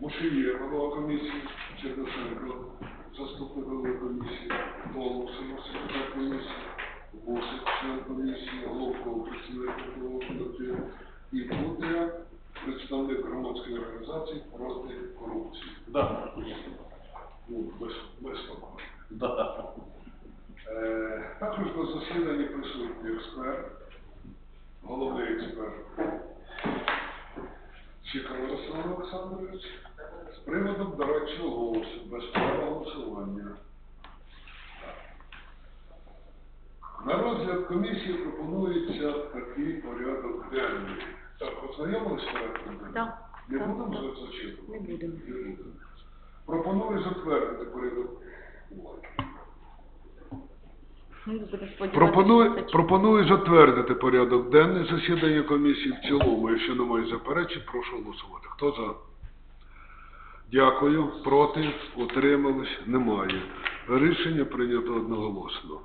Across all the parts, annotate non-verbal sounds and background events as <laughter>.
Мушиє, голова комісії, Черношенко, заступник голови комісії, Волосин, секретар комісії, Восик, член комісії, Головко, представник трудового колективу, і Путря, представник громадської організації проти корупції. Да. Ну, без, без того. Да. Е, Також на засіданні присутній експерт, головний експерт Чікар Олександрович приводом дорадчого голосу, без права голосування. На розгляд комісії пропонується такий порядок денний. Так, ознайомились з порядком денним? Так, Не так, будемо так. зачитувати? Не будемо. Пропоную затвердити порядок. Сподіватися, Пропоную, пропоную затвердити порядок денний засідання комісії в цілому. Якщо немає заперечень, прошу голосувати. Хто за? Дякую. Проти? Утримались? Немає. Рішення прийнято одноголосно.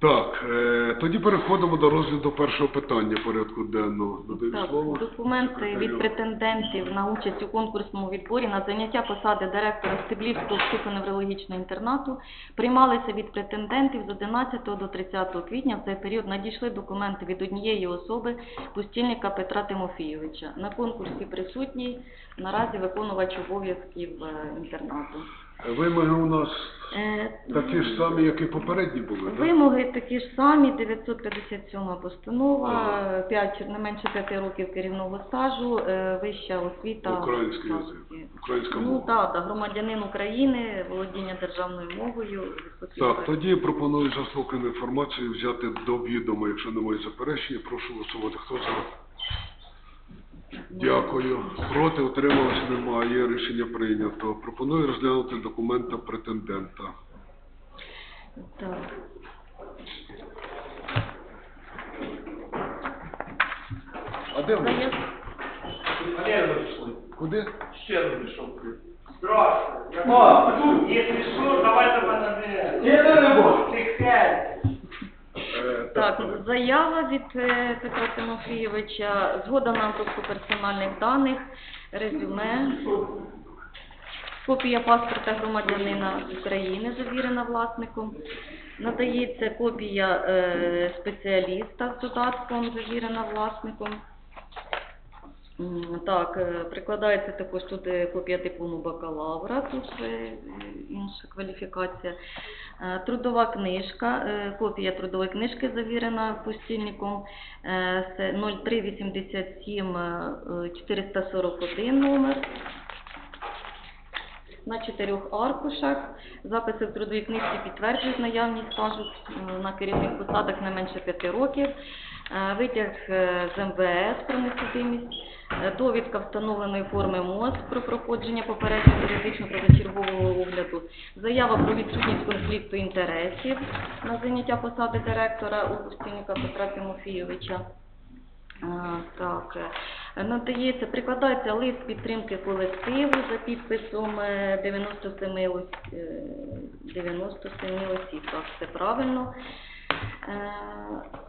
Так, е, тоді переходимо до розгляду першого питання порядку денного. Так, слово. документи від претендентів на участь у конкурсному відборі на заняття посади директора Стеблівського психоневрологічного інтернату приймалися від претендентів з 11 до 30 квітня. В цей період надійшли документи від однієї особи, пустільника Петра Тимофійовича. На конкурсі присутній наразі виконувач обов'язків е, інтернату. Вимоги у нас Е, такі ж самі, як і попередні були. так? Вимоги такі ж самі, 957 постанова, Ага. 5, не менше 5 років керівного стажу, е, вища освіта. Український язик, українська Ну мова. так, да, громадянин України, володіння державною мовою. Так, тоді пропоную заслухану інформацію взяти до відома. Якщо немає заперечення, прошу голосувати. Хто за? Дякую. Проти утрималось немає. Рішення прийнято. Пропоную розглянути документа претендента. Так. А де ви? Не. Куди? Ще не вийшов. Здравствуй. А, Если что, давай давай на Ні, не, не можу. Тихай. Е, Так, заява від е, Петра Тимофійовича, згода на обробку персональних даних, резюме, копія паспорта громадянина України, завірена власником, надається копія е, спеціаліста з додатком, завірена власником. Так, е, прикладається також тут копія диплому бакалавра, тут е, інша кваліфікація. Е, Трудова книжка, копія трудової книжки завірена постільником, е, 0387 е, 441 номер. На чотирьох аркушах записи в трудовій книжці підтверджують наявність стажу на керівних посадах не менше п'яти років. Витяг е, з МВС про несудимість, е, довідка встановленої форми МОЗ про проходження попереднього періодичного позачергового огляду, заява про відсутність конфлікту інтересів на заняття посади директора Устінника Петра Тимофійовича. Так, е, надається, прикладається лист підтримки колективу за підписом е, 97 е, 97 осіб, так, це правильно. Е,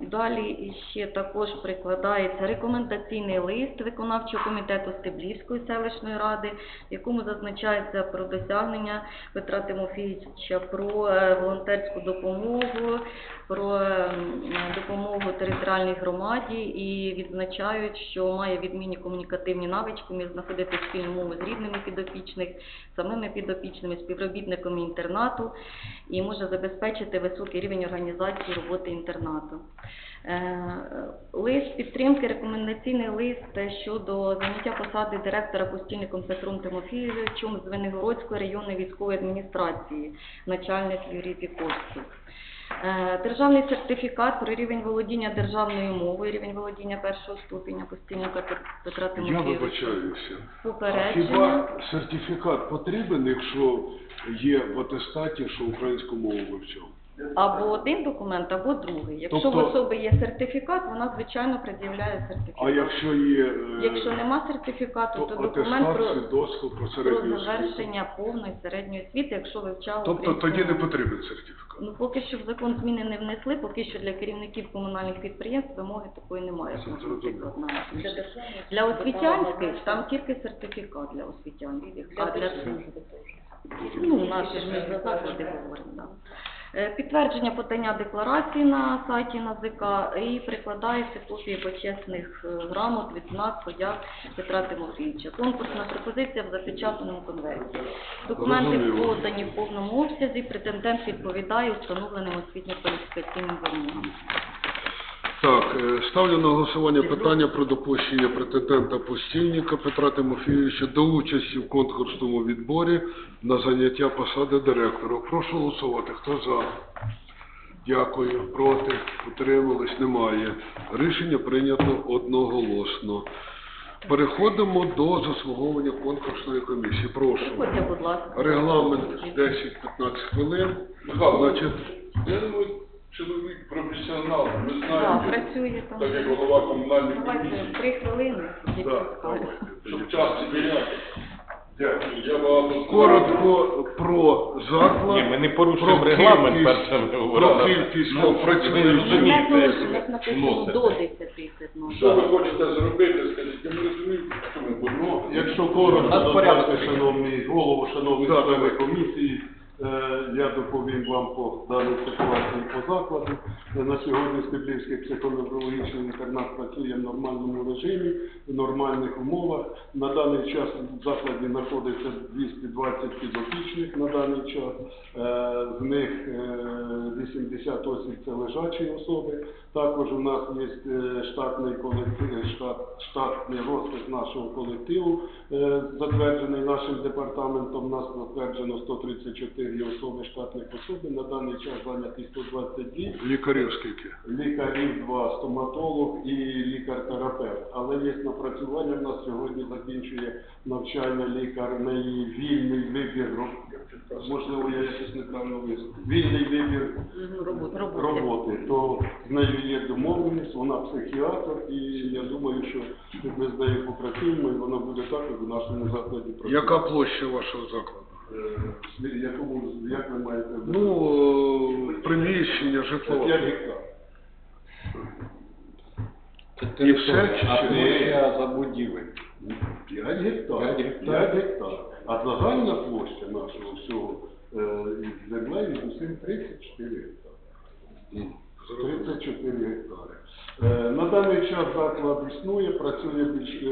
Далі ще також прикладається рекомендаційний лист виконавчого комітету Стеблівської селищної ради, в якому зазначається про досягнення Петра Тимофійовича про е, волонтерську допомогу, про е, допомогу територіальній громаді і відзначають, що має відмінні комунікативні навички, вміє знаходити спільну мову з рідними підопічних, самими підопічними, співробітниками інтернату і може забезпечити високий рівень організації роботи інтернату. Е, Лист підтримки, рекомендаційний лист щодо заняття посади директора постільником Петром Тимофійовичем з Венегородської районної військової адміністрації, начальник Юрій Піковський. Е, Державний сертифікат про рівень володіння державною мовою, рівень володіння першого ступеня постільника Пет- Петра Я вибачаюся. Попередження. Хіба сертифікат потрібен, якщо є в атестаті, що українську мову вивчав? Або один документ, або другий. Якщо Тобто- в особи є сертифікат, вона звичайно пред'являє сертифікат. А якщо є е, Якщо нема сертифікату, то то документ про, досвід про про середню освіту. завершення повної середньої освіти, якщо вивчали Тобто українську тоді не мову. потрібен сертифікат. Ну, поки що в закон зміни не внесли, поки що для керівників комунальних підприємств вимоги такої немає. Це як, наприклад, на- Для, для освітянських там тільки сертифікат для освітянських, а для ну, наші ж ми заклади говоримо. Да. Е, Підтвердження подання декларації на сайті НАЗК і прикладається копії почесних грамот від нас подяк Петра Тимофійовича. Конкурсна пропозиція в запечатаному конверті. Документи подані в повному обсязі, претендент відповідає установленим освітньо-кваліфікаційним вимогам. Так, е, ставлю на голосування питання про допущення претендента постільника Петра Тимофійовича до участі в конкурсному відборі на заняття посади директора. Прошу голосувати. Хто за? Дякую. Проти? Утримались? Немає. Рішення прийнято одноголосно. Переходимо до заслуговування конкурсної комісії. Прошу. Регламент 10-15 хвилин. Значить, я думаю, чоловік професіонал, ми Так, знаємо, працює там. так як голова комунальної Давайте комісії, три хвилини. да, давайте. щоб час не теряти. Дякую. Я багато. Коротко про заклад. Ні, ми не порушуємо про регламент, кількість- перше ми Про говорили. кількість Ну, ви працюючих. розумієте, Не як ви написано, вносите. до 10 тисяч. Що ви хочете зробити, скажіть, я не розумію, що ми будемо. Якщо коротко, нас дозвольте, шановний голову, шановні Так, члени комісії, я доповім вам по даній ситуації по закладу. Е, На сьогодні Стеблівський психоневрологічний інтернат працює в нормальному режимі, в нормальних умовах. На даний час в закладі знаходиться 220 підопічних на даний час. Е, З них е, 80 осіб це лежачі особи. Також у нас є е, штатний колектив, штат, штатний розпис нашого колективу, е, затверджений нашим департаментом. У нас затверджено 134 особи штатних особи. На даний час зайняті 122 Лікарів скільки? лікарів, два стоматолог і лікар-терапевт. Але є напрацювання. В нас сьогодні закінчує навчання лікар на її вільний вибір. Можливо, я щось неправильно висловив. Вільний вибір Роботи. роботи. То з нею є домовленість, вона психіатр, і я думаю, що ми з нею попрацюємо, і вона буде також у нашому закладі працювати. Яка площа вашого закладу? Е, Якому, як ви маєте? Ну, е, приміщення, Це житло. 5 гектар. І все чи ще? площа забудівель. 5 гектар. П'ять 5 гектар. гектар. А загальна площа нашого всього е, із землею з усім 34 гектари. 34 гектари. Е, На даний час заклад існує, працює більш е,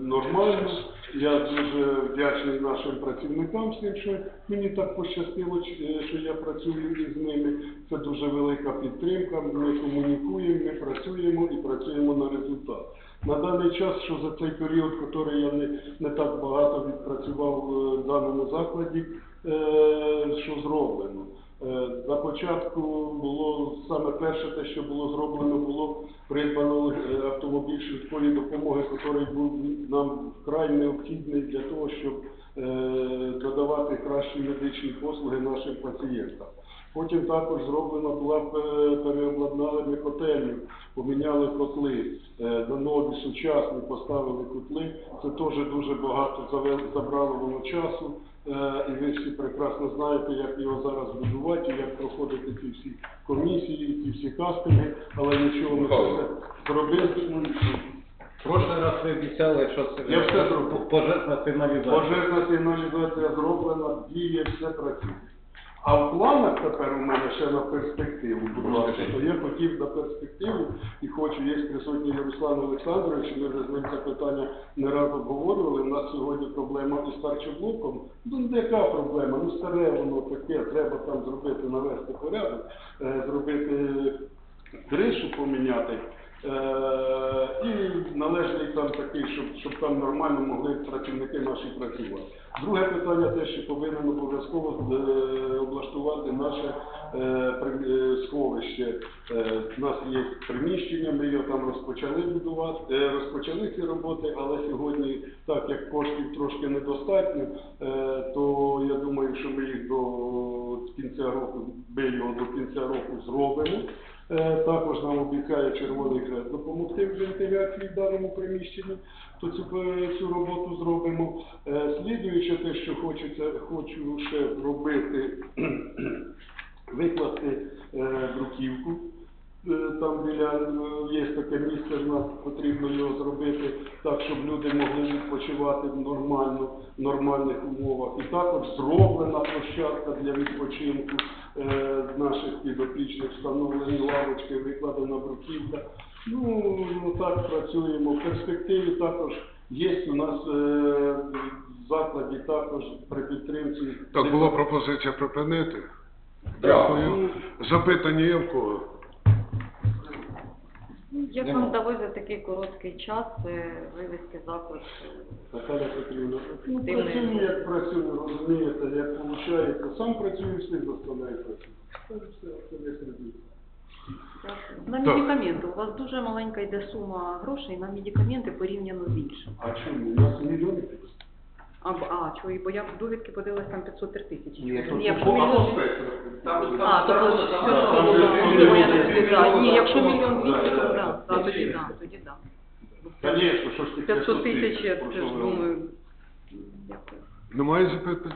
нормально. Я дуже вдячний нашим працівникам всім, що мені так пощастило, е, що я працюю із ними. Це дуже велика підтримка. Ми комунікуємо, ми працюємо і працюємо на результат. На даний час, що за цей період, який я не, не так багато відпрацював в даному закладі, що зроблено. Е, На початку було саме перше те, що було зроблено, було придбано е, автомобіль швидкої допомоги, який був нам вкрай необхідний для того, щоб е, додавати кращі медичні послуги нашим пацієнтам. Потім також зроблено була переобладнали ми котельню, поміняли котли на нові сучасні, поставили котли. Це теж дуже багато забрало воно часу. Е, І ви всі прекрасно знаєте, як його зараз будувати, як проходити ті всі комісії, ті всі кастинги, але нічого ми це все зробили. Прошлий раз ви обіцяли, що це Я все зробив. пожежна сигналізація. Пожежна сигналізація зроблена, діє, все працює. А в планах тепер у мене ще на перспективу, будь ласка, то я хотів на перспективу і хочу, є присутній Ярослав Олександрович, ми вже з ним це питання не раз обговорювали. У нас сьогодні проблема із старчоблоком. Ну, яка проблема? Ну, старе воно таке, треба там зробити, навести порядок, е, зробити кришу поміняти. Е, і належний там такий, щоб, щоб там нормально могли працівники наші працювати. Друге питання те, що повинен обов'язково е, облаштувати наше е, сховище. У нас є приміщення, ми його там розпочали будувати, розпочали ці роботи, але сьогодні, так як коштів трошки недостатньо, то я думаю, що ми їх до кінця року, ми його до кінця року зробимо. Е, Також нам обіцяє Червоний Хрест допомогти в вентиляції в даному приміщенні, то цю, е, цю роботу зробимо. Е, Слідуючи те, що хочеться, хочу ще зробити, <clears throat> викласти бруківку. Е, Там біля е, є таке місце, в нас потрібно його зробити так, щоб люди могли відпочивати в нормально, в нормальних умовах. І також зроблена площадка для відпочинку е, наших підопічних, встановлені лавочки, викладена бруківка. Ну, так працюємо. В перспективі також є у нас е, закладі також при підтримці. Так, була пропозиція припинити. Дякую. Запитання є в кого? Як вам вдалося за такий короткий час е, вивести заклад? Наталя Петрівна, ну, працюю, як працюю, розумієте, як виходить. Сам працюю, всіх заставляю працювати. Це все, це весь результат. На Так. медикаменти. У вас дуже маленька йде сума грошей на медикаменти порівняно з іншим. А чому? У нас мільйони такі. А, б- а чого, бо я в довідки подивилась там 503 тисячі. Ні, то Ні, якщо по мільйон... Там, А, тобто, все, там я. Ні, якщо мільйон двісті, то да, да, да. да, тоді да, тоді да. Звісно, що ж ти 500 тисяч, я теж думаю, дякую. Немає запитань?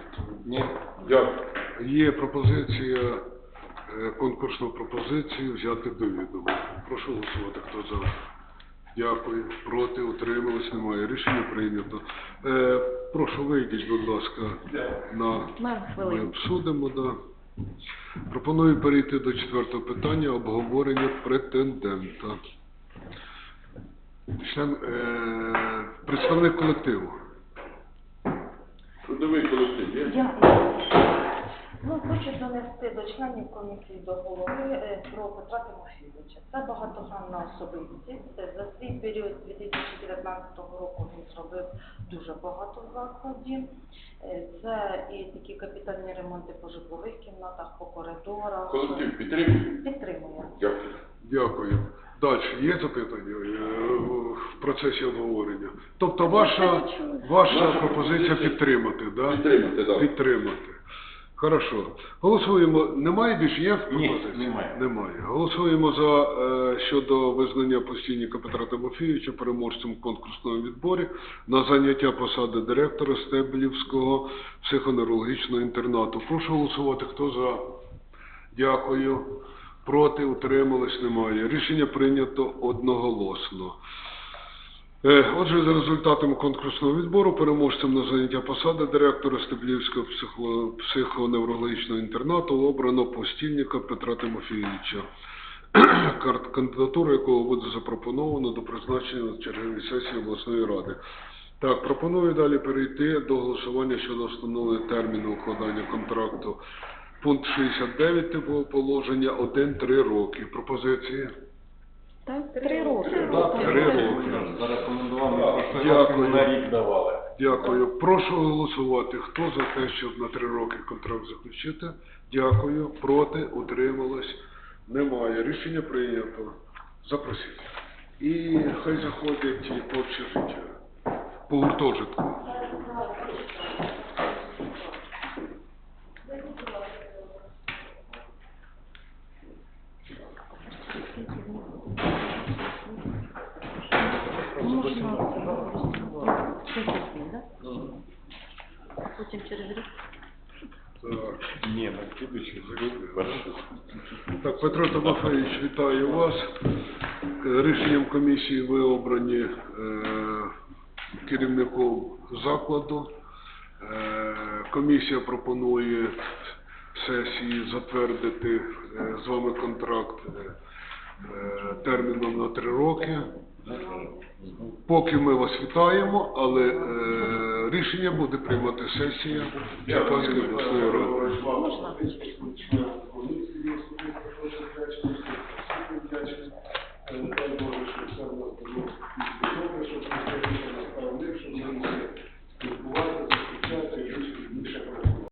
Ні. Дякую. Є пропозиція, е, конкурсну пропозицію взяти до відома. Прошу голосувати, хто за. Дякую. Проти, утримались, немає. Рішення прийнято. Е, прошу вийдіть, будь ласка, на На ми хвилину. обсудимо, да. Пропоную перейти до четвертого питання обговорення претендента. Член, е, представник колективу. Трудовий колектив є? Я ну, хочу донести до членів комісії до голови е, про Петра Тимофійовича. Це багатогранна особистість. За свій період з 2019 року він зробив дуже багато в закладі. Е, Це і такі капітальні ремонти по житлових кімнатах, по коридорах. Колектив підтримує? Підтримує. Дякую. Дякую. Далі є запитання е, в процесі обговорення? Тобто ваша, ваша пропозиція підтримати, да? Підтримати, так. Підтримати. Хорошо. Голосуємо. Немає більше? Є Ні, пропозиції? немає. Немає. Голосуємо за е, щодо визнання постійника Петра Тимофійовича переможцем в конкурсному відборі на заняття посади директора Стеблівського психоневрологічного інтернату. Прошу голосувати. Хто за? Дякую. Проти, утримались, немає. Рішення прийнято одноголосно. Е, Отже, за результатами конкурсного відбору переможцем на заняття посади директора Стеблівського психо- психоневрологічного інтернату обрано постільника Петра Тимофійовича, <clears throat> кандидатура якого буде запропоновано до призначення на черговій сесії обласної ради. Так, пропоную далі перейти до голосування щодо встановлення терміну укладання контракту. Пункт 69 типового положення 1-3 роки. Пропозиції? Так, три роки. Три роки. Дякую. на рік давали. Дякую. Прошу голосувати. Хто за те, щоб на три роки контракт заключити? Дякую. Проти? Утрималось? Немає. Рішення прийнято. Запросіть. І хай заходять і по життя. По гуртожитку. Можна Потім через рік. Так. Ні, на слідуючий перший. Так, Петро Тимофеевич, вітаю вас. Рішенням комісії ви обрані е, керівником закладу. Е, комісія пропонує сесії затвердити е, з вами контракт е, Е, терміном на три роки. Поки ми вас вітаємо, але е, рішення буде приймати сесія Черкаської обласної ради. Дякую.